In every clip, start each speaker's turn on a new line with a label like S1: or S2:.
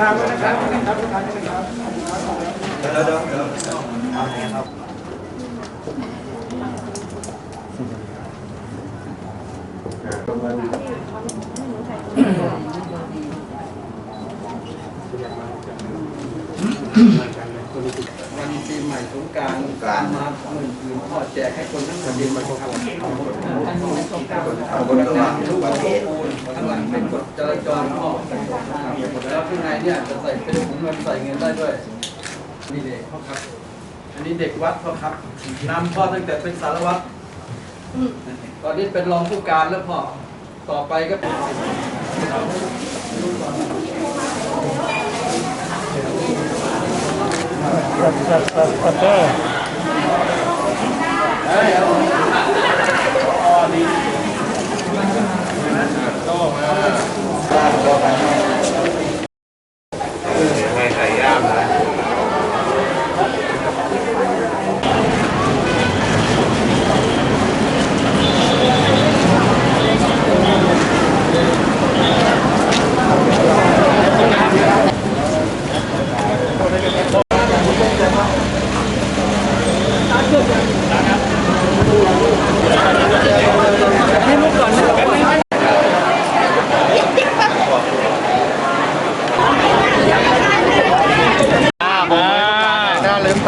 S1: ทางด้วยนะครับครั
S2: บทุกท่านนะครับเดี๋ยวเดี๋ยวเดี๋ครับวันปีใหม่สงการการมาหมื่นคืนพ่อแจกให้คนทั้งประเทศมาทุกคนขอบคุณมากทุกคน ส่เงินได้ด้วยนี่เด็กพ่อครับ อันนี้เด็กวัดพ่อครับนำพ่อตั้งแต่เป็นสารวัตรตอนนี้เป็นรองผู้การแล้วพ่อ ต่อไปก็เป็น
S3: ไม่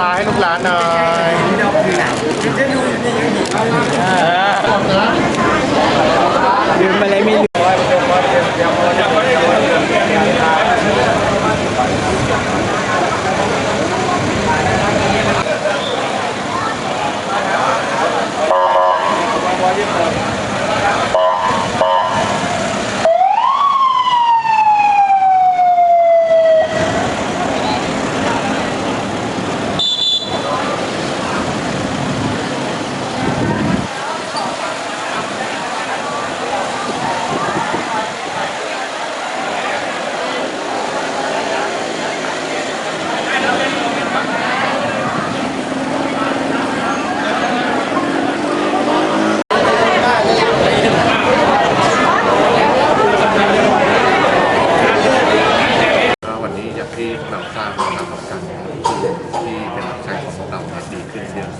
S1: ตาให้ลูกหลานหน่อยลืมไปเลยไม่ลืม
S3: ก็วันนี้อย่างที่เราทราบนะครับของการที่เป็นรับใช้ของพวกเราเนี่ยดีขึ้นเยอะ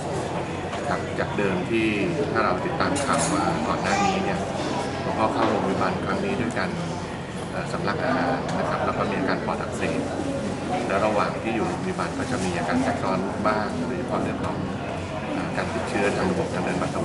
S3: จากจากเดิมที่ถ้าเราติดตามข่าวมาก่อนหน้านี้เนี่ยหลวงพ่อเข้าโรงพยาบาลครั้งนี้ด้วยกันสำลักอาหารนะครับแล้วก็มีอาการปอดอักเสบและระหว่างที่อยู่โรงพยาบาลก็จะมีอาการแทรกซ้อนบ้างโดยเฉพาะเรื่องของการติดเชื้อทางระบบทางเดินปัสสาวะ